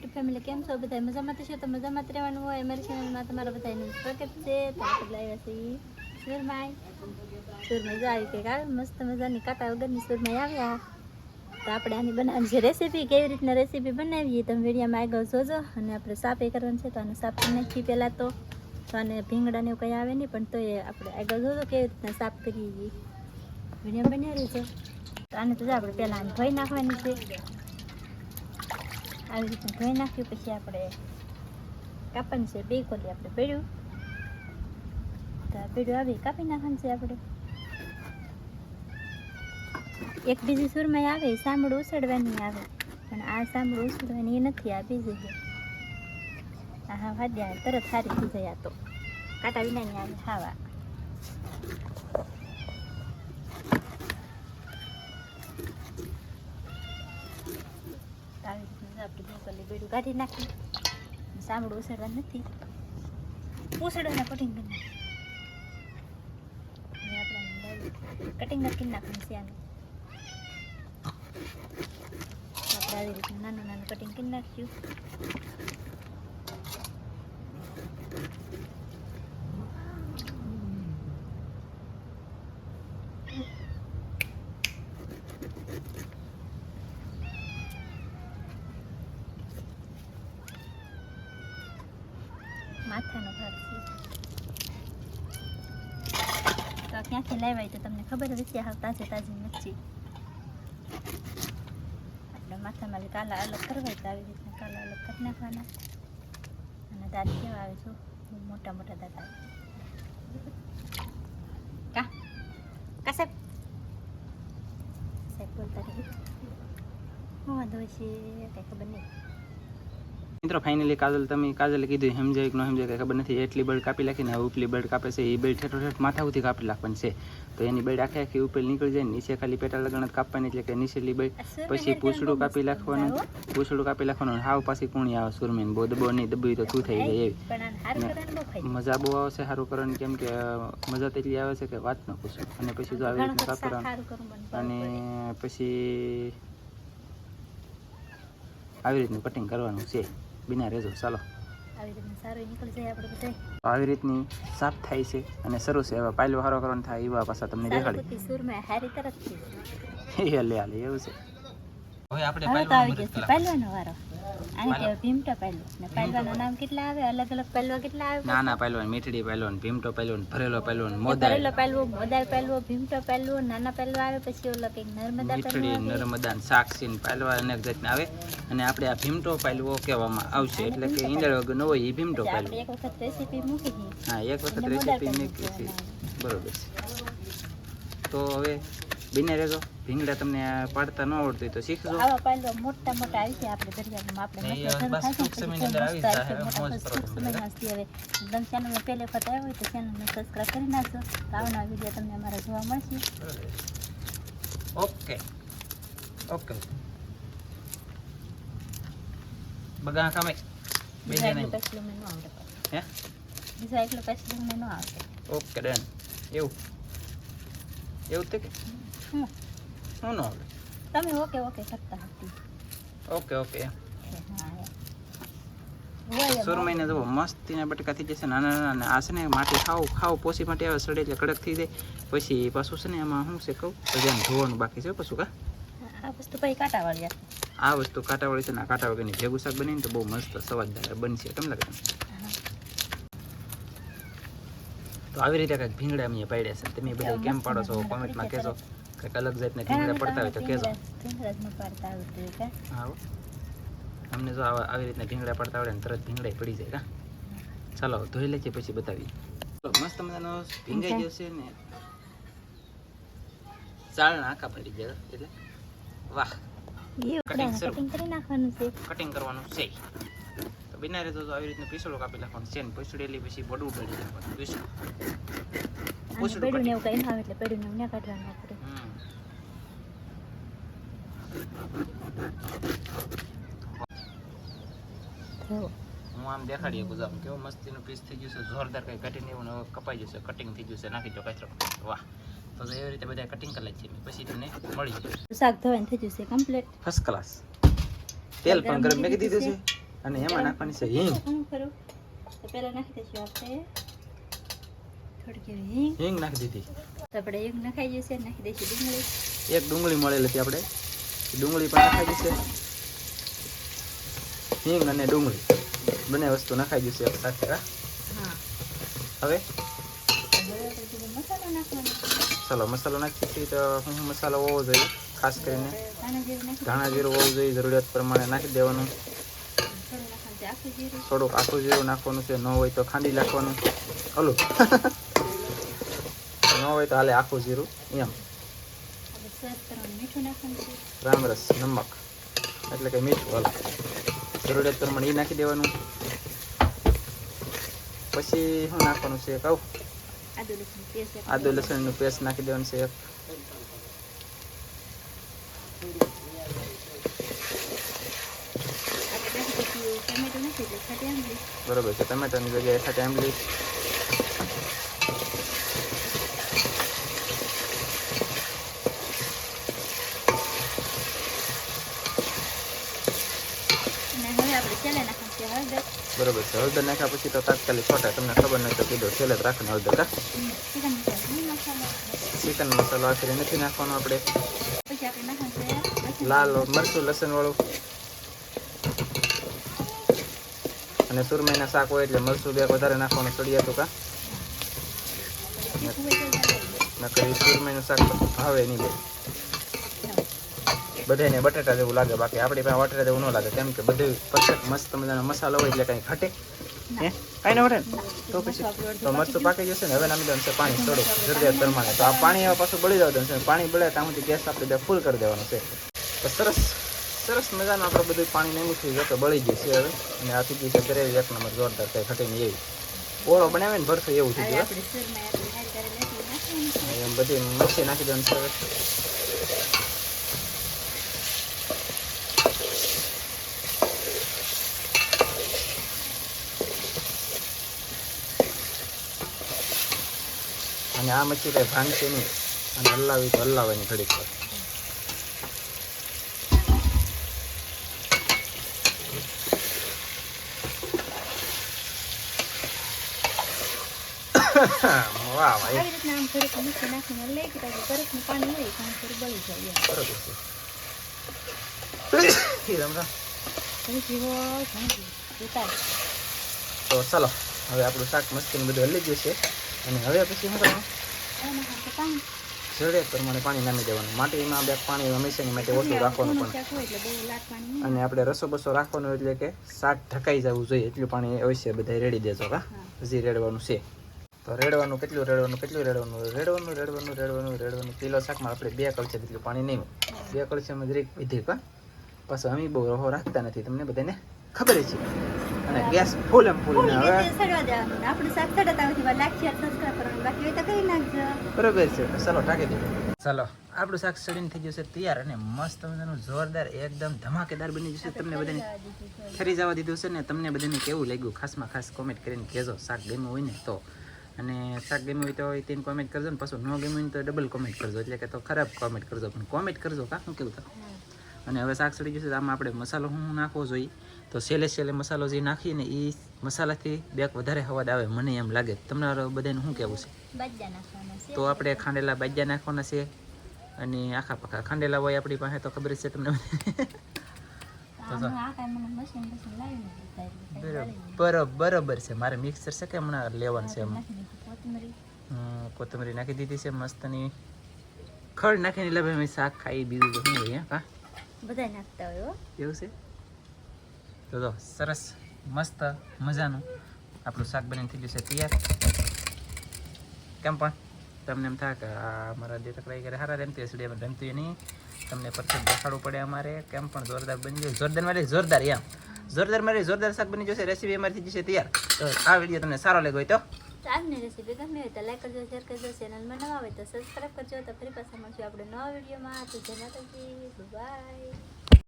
YouTube family કેમ છો બધા મજામાં છો તો મજામાં જ રહેવાનું હોય અમારી ચેનલમાં તમારા બધાનું સ્વાગત છે તો આપણે આવ્યા છીએ ઈ સુરમાઈ સુરમાઈ જો આવી આવે મસ્ત મજાની કાંટા વગરની સુરમાઈ આવ્યા તો આપણે આની બનાવવાની છે રેસીપી કેવી રીતના રેસીપી બનાવીએ તમે વિડીયામાં આગળ જોજો. અને આપણે એ કરવાનું છે, તો આને કરી નાખીએ પહેલાં તો. તો આને ભીંગડા ને એવું કંઈ આવે નહીં, પણ તો એ આપણે આગળ જોજો કેવી રીતના સાફ કરીએ વીડિયો બન્યા રહેજો તો આને તો આપણે પહેલાં આને ધોઈ નાખવાની છે. આવી રીતનું ધોઈ નાખ્યું, પછી આપણે કાપણ છે, બે કોલી આપણે પડ્યું તો આ પડ્યું આવી કાપી નાખવાનું છે આપણે. એક બીજી સુરમાઈ આવે સાંભળું ઉસળવાની આવે, પણ આ સાંભળું ઉસળવાની એ નથી, આ બીજી છે. હા વાદ્યા તરત સારી થઈ જાય તો. કાંટા વિનાની આવે ખાવા તો આપણે કાઢી નાખી સાંભળું ઉસળવા નથી ઉસળવાના કટિંગ કરી નાખી કટિંગ કરી નાખવાનું છે આનું આપણે નાનું નાનું કટિંગ કરી નાખ્યું. માથાનો ભાગ છે. તો ક્યાંથી લાવ્યા તો તમને ખબર જ છે તાજે તાજી મચ્છી આપણે માથામાં કાલા અલગ કરવા તો આવી રીતના કાલા અલગ કરી નાખવાના. અને દાંત કેવા આવે છો મોટા મોટા દાંત આવે. કા? કા સાહેબ? સાહેબ બોલતા હું વાંધો છે કંઈ ખબર નહીં. મિત્રો ફાઇનલી કાજલ તમે કાજલે કીધું સમજાય કે ન સમજાય ખબર નથી. એટલી બળ કાપી નાખીને હવે ઉપલી બળ કાપે છે. એ બળ ઠેઠો ઠેઠ માથાથી કાપી નાખવાની છે. તો એની બળ આખી આખી ઉપર નીકળી જાય નીચે ખાલી પેટા લગણ કાપવાની એટલે કે નીચેલી બળ પછી પૂછડું કાપી નાખવાનું પૂછડું કાપી નાખવાનું હાવ પાછી કુણી આવે સુરમીન બહુ દબો નહીં દબી તો તું થઈ જાય એવી. મજા બહુ આવે છે સારું કરવાની કેમ કે મજા તો એટલી આવે છે કે વાત ન પૂછો. અને પછી જો આવી રીતનું કાપવાનું અને પછી આવી રીતનું કટિંગ કરવાનું છે. બિના રેજો ચાલો. આવી રીતના સાફ થાય છે અને શરૂ છે. એવા પાયલો હારો કરવાનો થાય એવા પાછા તમને દેખાડી. એવું છે. હવે આપણે પહેલવાનો વારો. આને કહેવાય ભીમટો પહેલો. ને પહેલવાના નામ કેટલા આવે? અલગ અલગ પહેલવા કેટલા આવે? નાના પહેલવાન મીઠડી પહેલવાન ભીમટો પહેલવાન ભરેલો પહેલવાન મોદાળ ભરેલો પહેલવો મોદાળ પહેલવો ભીમટો પહેલવો નાના પહેલવો આવે પછી ઓલો કંઈક નર્મદા મીઠડી આવે? નર્મદાન પહેલવા અનેક જાતના આવે. અને આપણે આ ભીમટો પહેલવો કહેવામાં આવશે. એટલે કે ઈંદળ ન હોય એ ભીમટો પહેલવો. એક વખત રેસીપી મૂકી હતી હા એક વખત રેસીપી મૂકી બરોબર છે. તો હવે બિને રહેજો. ભીંગડા તમને આ પાડતા ન આવડતું હોય તો શીખજો. આવા પાલો મોટા મોટા આવી છે આપણે દરિયામાં. આપણે બસ થાય છે ટૂંક સમયની અંદર આવી જાય. હવે મોજ કરો હવે એકદમ ચેનલમાં પહેલે વખત આવ્યો હોય તો ચેનલને સબસ્ક્રાઇબ કરી નાખજો. તો આવના વીડિયો તમને અમારા જોવા મળશે. ઓકે. ઓકે. બગા કામે બીજા નહીં. હે? બીજા એકલો પેસલું મને ન આવડે. Okay done. એવું. એવું તે હમ. શું ન આવડે તમે ઓકે ઓકે કરતા હતી ઓકે ઓકે એમ. સુરમઈને જુઓ મસ્તીના બટકા થઈ જશે નાના નાના આ છે ને માટી ખાવ ખાવ પોસી માટે આવે સડે એટલે કડક થઈ જાય. પછી પાછું છે ને એમાં શું છે કહું? પછી ધોવાનું બાકી છે પાછું કા? આ વસ્તુ પછી કાંટાવાળી આવે. આ વસ્તુ કાંટાવાળી છે ને આ કાંટા વગરની ભેગું શાક બનીને તો બહુ મસ્ત સવાદદાર બનશે કેમ લાગે તમને? હા. તો આવી રીતે કંઈક ભીંગડા અમે પાડ્યા છે. તમે બધા કેમ પાડો છો? કોમેન્ટમાં કહેજો. કંઈક અલગ જાતના ભીંગડા પડતા હોય તો કહેજો? હા અમને જો આવા રીતના ભીંગડા પડતા આવડે ને તરત ભીંગડા પડી જાય કા? ચાલો ધોઈ લઈએ પછી બતાવીએ. મસ્ત મજાનો ભીંગાઈ જશે ને. ચાળના આખા પડી જાય એટલે વાહ. કટિંગ ઉકળાને શરૂ. cutting કરી નાખવાનું છે. કટિંગ કરવાનું છે. બિના રહેતો તો આવી રીતનું પીસળો કાપી નાખવાનું છે ને પીસળેલી પછી બડું બળી નાખવાનું પીસળું અને ને એવું કંઈ આવે એટલે પેડું ને ના કાઢવાનું આપણે હું આમ દેખાડીએ ગુજામ કેવું મસ્તીનું પીસ થઈ ગયું છે જોરદાર કંઈ કટિંગ એવું કપાઈ જશે કટિંગ થઈ છે નાખી દો કચરો. વાહ. તો એવી રીતે બધા કટિંગ કરી છે પછી તમને મળી જશે શાક ધોવાઈને થઈ જશે કમ્પ્લીટ ફર્સ્ટ ક્લાસ તેલ પણ ગરમ મેકી દીધું છે. અને એમાં નાખવાની છે હિંગ. પહેલા નાખી દઈશું આપણે. થોડીક હિંગ. હિંગ નાખી દીધી. આપણે હિંગ નખાઈ જશે નાખી દઈશું ડુંગળી. એક ડુંગળી મળેલી હતી આપણે. ડુંગળી પણ નખાઈ દીધી હિંગ અને ડુંગળી. બંને વસ્તુ નખાઈ દઈશું એક સાથે હવે? ચલો મસાલો નાખી દીધી તો હું મસાલો હોવો જોઈએ ખાસ કરીને. ધાણા જીરું હોવું જોઈએ જરૂરિયાત પ્રમાણે નાખી દેવાનું થોડું નાખવાનું છે આખું જીરું થોડુંક આખું જીરું નાખવાનું છે ન હોય તો ખાંડી નાખવાનું. હલો. ન હોય તો હાલે આખું જીરું એમ. રામ રામરસ નમક. એટલે કે મીઠું હાલ. જરૂરિયાત પ્રમાણે એ નાખી દેવાનું. પછી શું નાખવાનું છે કહું? આદુ લસણ પેસ્ટ આદુ લસણનું પેસ્ટ નાખી દેવાનું છે એક આપણે નાખી દઈશું ટમેટો નાખી એટલે ખાટી આંબલી બરોબર છે. ટમેટાની જગ્યાએ ખાટી આંબલી બરોબર છે. હળદર નાખ્યા પછી તો તાત્કાલિક છોટા. તમને ખબર નથી તો કીધું. છેલ્લે જ રાખવાનું હળદર કા? ચિકન મસાલો આખરી નથી નાખવાનો આપણે. લાલ મરચું લસણ વાળું. અને સુરમઈના શાક હોય એટલે મરચું બે વધારે નાખવાનું ચડિયા તો કા? નકર સુરમઈનું શાક ભાવે નહીં બે બધાને બટાટા જેવું લાગે, બાકી આપણી પાસે બટાટા જેવું ન લાગે. કેમ કે બધું પરફેક્ટ મસ્ત મજાનો મસાલો હોય એટલે કંઈ ઘટે. હે? કાંઈ ના ને? તો પછી. તો મરચું પાકી જશે ને, હવે નામી દઉં છે પાણી થોડું જરૂરિયાત પ્રમાણે. તો આ પાણી હવે પાછું બળી જવા દેવાનું છે. પાણી બળે ત્યાં સુધી ગેસ આપણે ફૂલ કરી દેવાનો છે. તો સરસ. સરસ મજાનું આપણે બધું પાણી નહીં મૂકી જતો બળી જશે હવે. અને આથી થઈ છે ગ્રેવી, એક નંબર જોરદાર કંઈ ઘટે નહીં એવી. ઓળો બનાવે ને ભરખો એવું થઈ ગયું એમ બધી મચ્છી નાખી દેવાનું સરસ અને આ મચ્છી કંઈ ભાંગશે નહીં. અને હલાવી તો હલાવવાની ઘડીક વાર. વાહ વાહ. આવી રીતના આમ થોડુંક મીઠું નાખીને લઈ કે તારું બરફનું પાણી હોય પણ થોડું બળી જાય બરોબર છે. રામ રામ થોડું જીવો ઘણું ઉતાર. તો ચાલો હવે આપણું શાક મસ્તી બધું હલી ગયું છે. અને હવે પછી શું કરવાનું? જરૂરિયાત પ્રમાણે પાણી નામી દેવાનું. માટીમાં બે પાણી હંમેશાની માટે ઓછું રાખવાનું પણ. અને આપણે રસો બસો રાખવાનો એટલે કે શાક ઢકાઈ જવું જોઈએ. એટલું પાણી અવશ્ય બધા રેડી દેજો હા. હજી રેડવાનું છે. તો રેડવાનું કેટલું રેડવાનું કેટલું રેડવાનું? રેડવાનું રેડવાનું રેડવાનું રેડવાનું. કિલો શાકમાં આપણે બે કળશે જેટલું પાણી નહીં બે કળશેમાં જરીક વિધિક પાછો અમે બહુ રહો રાખતા નથી. તમને બધાને ખબર છે. અને ગેસ ફૂલ એમ ફૂલ ને હવે. બરોબર છે. ચાલો ટાંકી દઈએ. ચાલો આપણું શાક સડીને થઈ જશે તૈયાર અને મસ્ત મજાનું જોરદાર એકદમ ધમાકેદાર બની જશે. તમને બધાને ખરી જવા દીધું છે ને તમને બધાને કેવું લાગ્યું? ખાસમાં ખાસ કોમેન્ટ કરીને કહેજો. શાક ગમ્યું હોય ને તો. અને શાક ગમ્યું હોય તો તેને કોમેન્ટ કરજો ને પાછું ન ગમ્યું હોય તો ડબલ કોમેન્ટ કરજો. એટલે કે તો ખરાબ કોમેન્ટ કરજો. પણ કોમેન્ટ કરજો કા? શું કેવું તો અને હવે શાક સડી જશે તો આમાં આપણે મસાલો હું નાખવો જોઈએ? તો છેલ્લે છેલ્લે મસાલો જે નાખીએ ને એ મસાલાથી બેક વધારે હવાદ આવે મને એમ લાગે. તમને બધાને શું કહેવું છે? છે. તો આપણે ખાંડેલા બાજ્યા નાખવાના છે અને આખા પાખા. ખાંડેલા હોય આપણી પાસે તો ખબર જ છે તમને. બરોબર બરોબર છે. મારે મિક્સર છે કે હમણાં લેવાનું છે એમ? કોથમરી. નાખી દીધી છે મસ્તની. ખડ નાખીને એટલે ભાઈ અમે શાક ખાઈ બીજું તો શું હોય હા? બધા નાખતા હોય એવું છે? તો તો સરસ મસ્ત મજાનું આપણું શાક બનીને થઈ ગયું છે. તૈયાર? કેમ પણ? તમને એમ થાય કે, આ મારા જે તકરાઈ કરે સારા રમતી હશે એમ રમતી નહીં. તમને પરફેક્ટ દેખાડવું પડે અમારે. કેમ પણ જોરદાર બની જાય જોરદાર મારે જોરદાર એમ. જોરદાર મારે જોરદાર શાક બની જશે રેસીપી અમારી થઈ જશે તૈયાર. તો આ વીડિયો તમને સારો લાગ્યો હોય તો. તો આજની રેસીપી ગમી હોય તો લાઈક કરજો શેર કરજો ચેનલમાં નવા હોય તો સબસ્ક્રાઈબ કરજો. તો ફરી પાછા મળશું આપણે નવા વિડીયોમાં તો જય માતાજી. બાય